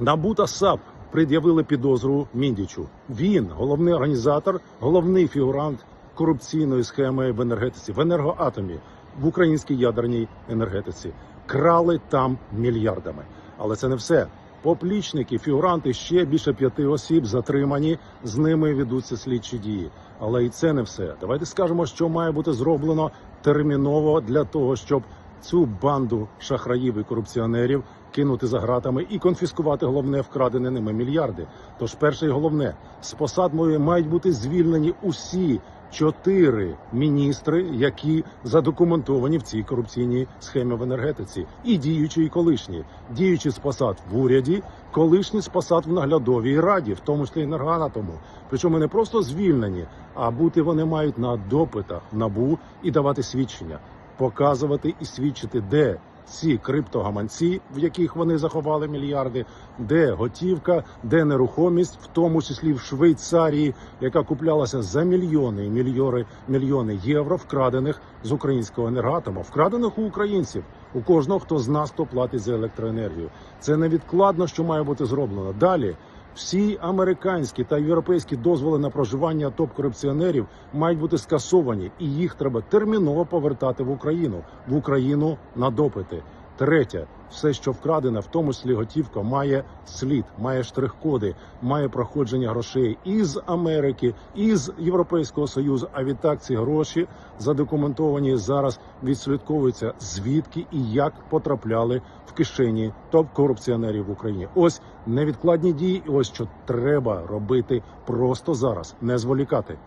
НАБУ та САП пред'явили підозру Міндічу. Він головний організатор, головний фігурант корупційної схеми в енергетиці, в енергоатомі, в українській ядерній енергетиці. Крали там мільярдами. Але це не все. Поплічники, фігуранти, ще більше п'яти осіб затримані. З ними ведуться слідчі дії. Але і це не все. Давайте скажемо, що має бути зроблено терміново для того, щоб цю банду шахраїв і корупціонерів кинути за гратами і конфіскувати головне вкрадене ними мільярди. Тож перше і головне з посад мої мають бути звільнені усі чотири міністри, які задокументовані в цій корупційній схемі в енергетиці, і діючі, і колишні, діючі з посад в уряді, колишні з посад в наглядовій раді, в тому числі енергоатому. Причому не просто звільнені, а бути вони мають на допитах набу і давати свідчення, показувати і свідчити, де ці криптогаманці, в яких вони заховали мільярди, де готівка, де нерухомість, в тому числі в Швейцарії, яка куплялася за мільйони і мільйори, мільйони євро, вкрадених з українського енергатома, вкрадених у українців, у кожного, хто з нас хто платить за електроенергію. Це невідкладно, що має бути зроблено. Далі всі американські та європейські дозволи на проживання топ-корупціонерів мають бути скасовані, і їх треба терміново повертати в Україну в Україну на допити. Третє, все, що вкрадене, в тому числі готівка, має слід, має штрих-коди, має проходження грошей із Америки, із Європейського союзу. А відтак ці гроші задокументовані зараз відслідковуються звідки і як потрапляли в кишені топ-корупціонерів в Україні. Ось невідкладні дії, ось що треба робити просто зараз, не зволікати.